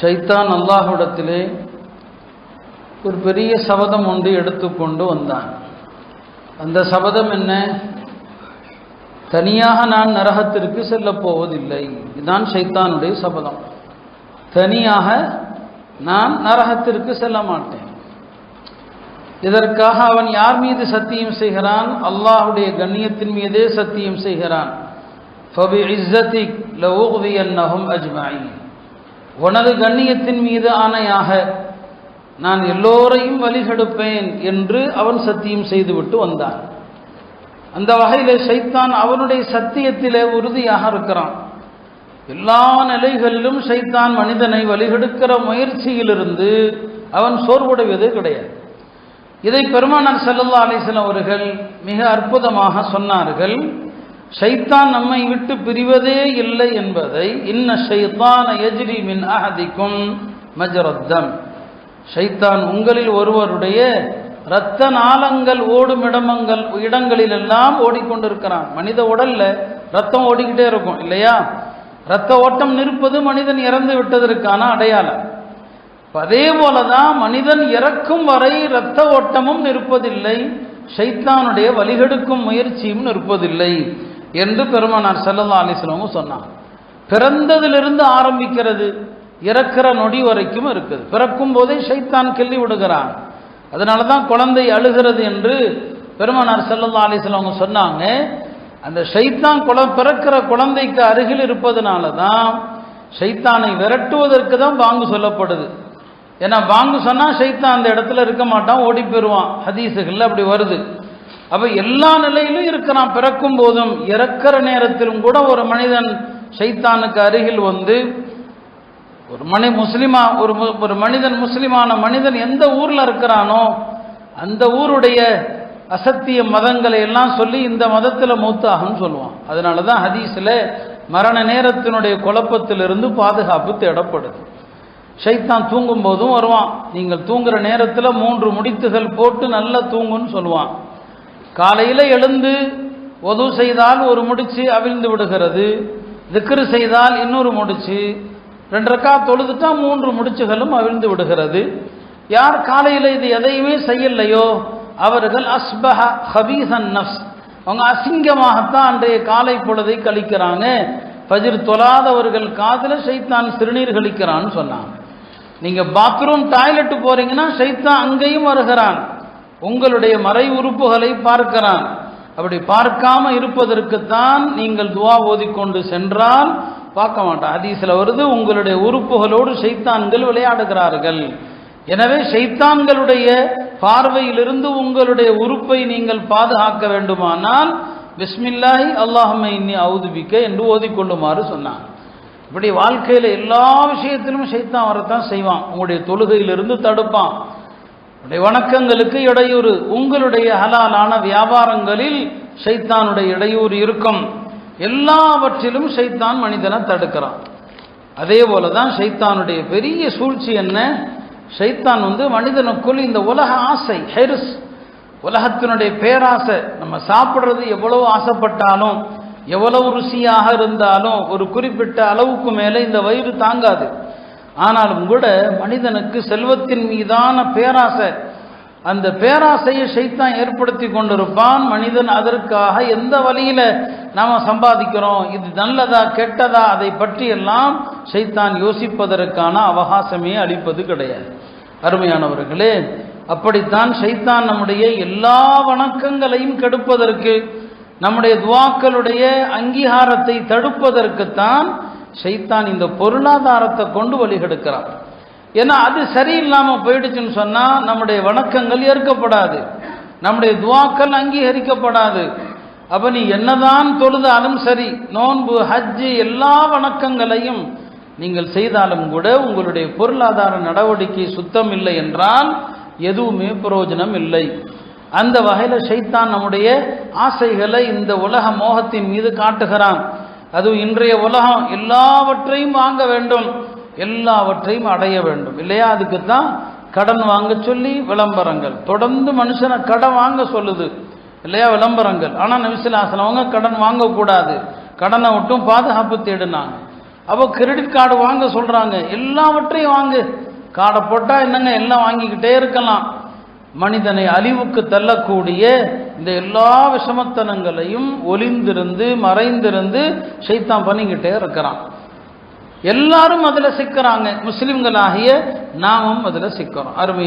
ஷைத்தான் அல்லாஹுடத்திலே ஒரு பெரிய சபதம் ஒன்று எடுத்துக்கொண்டு வந்தான். அந்த சபதம் என்ன? தனியாக நான் நரகத்திற்கு செல்லப் போவதில்லை. இதுதான் சைத்தானுடைய சபதம். தனியாக நான் நரகத்திற்கு செல்ல மாட்டேன். இதற்காக அவன் யார் மீது சத்தியம் செய்கிறான்? அல்லாஹுடைய கண்ணியத்தின் மீதே சத்தியம் செய்கிறான். அஜ்மாயின். உனது கண்ணியத்தின் மீது ஆணையாக நான் எல்லோரையும் வழிகெடுப்பேன் என்று அவன் சத்தியம் செய்துவிட்டு வந்தான். அந்த வகையில் சைத்தான் அவனுடைய சத்தியத்திலே உறுதியாக இருக்கிறான். எல்லா நிலைகளிலும் சைத்தான் மனிதனை வழிகெடுக்கிற முயற்சியிலிருந்து அவன் சோர்வுடைவதே கிடையாது. இதை பெருமானார் செல்லல்லா அலைஹி அவர்கள் மிக அற்புதமாக சொன்னார்கள். ஷைத்தான் நம்மை விட்டு பிரிவதே இல்லை என்பதை இன்ன ஷைத்தான எஜ்ரி மின் அஹதிக்கும் மஜரத்தம். ஷைத்தான் உங்களில் ஒருவருடைய இரத்த நாளங்கள் ஓடும் இடமங்கள் இடங்களில் எல்லாம் ஓடிக்கொண்டிருக்கிறான். மனித உடல்ல ரத்தம் ஓடிக்கிட்டே இருக்கும் இல்லையா? இரத்த ஓட்டம் நிற்பது மனிதன் இறந்து விட்டதற்கான அடையாளம். அதே போலதான் மனிதன் இறக்கும் வரை இரத்த ஓட்டமும் நிற்பதில்லை ஷைத்தானுடைய வழிகெடுக்கும் முயற்சியும் நிற்பதில்லை. என்று பெருமானார் ஸல்லல்லாஹு அலைஹி வஸல்லம் சொன்னார் பிறந்ததிலிருந்து ஆரம்பிக்கிறது இறக்கிற நொடி வரைக்கும் இருக்குது. பிறக்கும் போதே ஷைத்தான் கிள்ளி விடுகிறான். அதனால தான் குழந்தை அழுகிறது என்று பெருமானார் ஸல்லல்லாஹு அலிஸ்லவங்க சொன்னாங்க. அந்த ஷைத்தான் குல பிறக்கிற குழந்தைக்கு அருகில் இருப்பதனால தான் ஷைத்தானை விரட்டுவதற்கு தான் பாங்கு சொல்லப்படுது. ஏன்னா பாங்கு சொன்னால் ஷைத்தான் அந்த இடத்துல இருக்க மாட்டான் ஓடி போயிடுவான் ஹதீஸுகளில் அப்படி வருது. அப்போ எல்லா நிலையிலும் இருக்கிறான் பிறக்கும் போதும் இறக்கிற நேரத்திலும் கூட ஒரு மனிதன் ஷைத்தானுக்கு அருகில் வந்து ஒரு மனி முஸ்லிமா ஒரு ஒரு மனிதன் முஸ்லிமான மனிதன் எந்த ஊரில் இருக்கிறானோ அந்த ஊருடைய அசத்திய மதங்களை எல்லாம் சொல்லி இந்த மதத்தில் மூத்தாகன்னு சொல்லுவான். அதனால தான் ஹதீஸில் மரண நேரத்தினுடைய குழப்பத்திலிருந்து பாதுகாப்பு தேடப்படுது. ஷைத்தான் தூங்கும் போதும் வருவான். நீங்கள் தூங்குற நேரத்தில் மூன்று முடித்துகள் போட்டு நல்லா தூங்குன்னு சொல்லுவான். காலையில் எழுந்து ஒது செய்தால் ஒரு முடிச்சு அவிழ்ந்து விடுகிறது. திக்ரு செய்தால் இன்னொரு முடிச்சு. ரெண்டு ரக்கா தொழுதுட்டா மூன்று முடிச்சுகளும் அவிழ்ந்து விடுகிறது. யார் காலையில் இது எதையுமே செய்யலையோ அவர்கள் அஸ்பஹ ஹபீசன் நஃப்ஸ். அவங்க அசிங்கமாகத்தான் அன்றைய காலை பொழுதை கழிக்கிறாங்க. பஜிர் தொழாதவர்கள் காதில் ஷைத்தான் சிறுநீர் கழிக்கிறான்னு சொன்னாங்க. நீங்கள் பாத்ரூம் டாய்லெட் போகிறீங்கன்னா ஷைத்தான் அங்கேயும் வருகிறான். உங்களுடைய மறை உறுப்புகளை பார்க்கிறான். அப்படி பார்க்காம இருப்பதற்குத்தான் நீங்கள் துவா ஓதிக்கொண்டு சென்றால் பார்க்க மாட்டான். அதீசில் வருது உங்களுடைய உறுப்புகளோடு சைத்தான்கள் விளையாடுகிறார்கள். எனவே சைத்தான்களுடைய பார்வையிலிருந்து உங்களுடைய உறுப்பை நீங்கள் பாதுகாக்க வேண்டுமானால் பிஸ்மில்லாஹி அல்லாஹும்ம இன்னி அவுதுபிக்க என்று ஓதிக்கொள்ளுமாறு சொன்னான். இப்படி வாழ்க்கையில் எல்லா விஷயத்திலும் சைத்தான் வரத்தான் செய்வான். உங்களுடைய தொழுகையிலிருந்து தடுப்பான். உடைய வணக்கங்களுக்கு இடையூறு. உங்களுடைய ஹலாலான வியாபாரங்களில் ஷைத்தானுடைய இடையூறு இருக்கும். எல்லாவற்றிலும் ஷைத்தான் மனிதனை தடுக்கிறான். அதே போல தான் ஷைத்தானுடைய பெரிய சூழ்ச்சி என்ன? ஷைத்தான் வந்து மனிதனுக்குள் இந்த உலக ஆசை ஹெருஸ் உலகத்தினுடைய பேராசை. நம்ம சாப்பிட்றது எவ்வளவு ஆசைப்பட்டாலும் எவ்வளவு ருசியாக இருந்தாலும் ஒரு குறிப்பிட்ட அளவுக்கு மேலே இந்த வயிறு தாங்காது. ஆனாலும் கூட மனிதனுக்கு செல்வத்தின் மீதான பேராசை அந்த பேராசையை ஷைத்தான் ஏற்படுத்தி கொண்டிருப்பான். மனிதன் அதற்காக எந்த வழியில் நாம் சம்பாதிக்கிறோம்? இது நல்லதா கெட்டதா? அதை பற்றியெல்லாம் ஷைத்தான் யோசிப்பதற்கான அவகாசமே அளிப்பது கிடையாது. அருமையானவர்களே அப்படித்தான் ஷைத்தான் நம்முடைய எல்லா வணக்கங்களையும் கெடுப்பதற்கு நம்முடைய துவாக்களுடைய அங்கீகாரத்தை தடுப்பதற்குத்தான் ஷைத்தான் இந்த பொருளாதாரத்தை கொண்டு வழிகெடுக்கிறான் ஏன்னா அது சரியில்லாமல் போயிடுச்சுன்னு சொன்னால் நம்முடைய வணக்கங்கள் ஏற்கப்படாது. நம்முடைய துவாக்கள் அங்கீகரிக்கப்படாது. அப்போ நீ என்னதான் தொழுதாலும் சரி நோன்பு ஹஜ்ஜு எல்லா வணக்கங்களையும் நீங்கள் செய்தாலும் கூட உங்களுடைய பொருளாதார நடவடிக்கை சுத்தம் இல்லை என்றால் எதுவுமே பிரயோஜனம் இல்லை. அந்த வகையில் ஷைத்தான் நம்முடைய ஆசைகளை இந்த உலக மோகத்தின் மீது காட்டுகிறான். அதுவும் இன்றைய உலகம் எல்லாவற்றையும் வாங்க வேண்டும். எல்லாவற்றையும் அடைய வேண்டும். இல்லையா? அதுக்கு தான் கடன் வாங்க சொல்லி விளம்பரங்கள். தொடர்ந்து மனுஷனை கடன் வாங்க சொல்லுது. இல்லையா? விளம்பரங்கள். ஆனால் நவிசிலாசனவங்க கடன் வாங்கக்கூடாது. கடனை விட்டும் பாதுகாப்பு தேடினாங்க. அப்போ கிரெடிட் கார்டு வாங்க சொல்கிறாங்க எல்லாவற்றையும் வாங்கு. கார்டை போட்டால் என்னங்க? எல்லாம் வாங்கிக்கிட்டே இருக்கலாம். மனிதனை அழிவுக்கு தள்ளக்கூடிய இந்த எல்லா விஷமத்தனங்களையும் ஒளிந்திருந்து மறைந்திருந்து சைத்தான் பண்ணிக்கிட்டே இருக்கிறான். எல்லாரும் அதில் சிக்கிறாங்க. முஸ்லிம்களாகிய நாமும் அதில் சிக்கிறோம். அருமை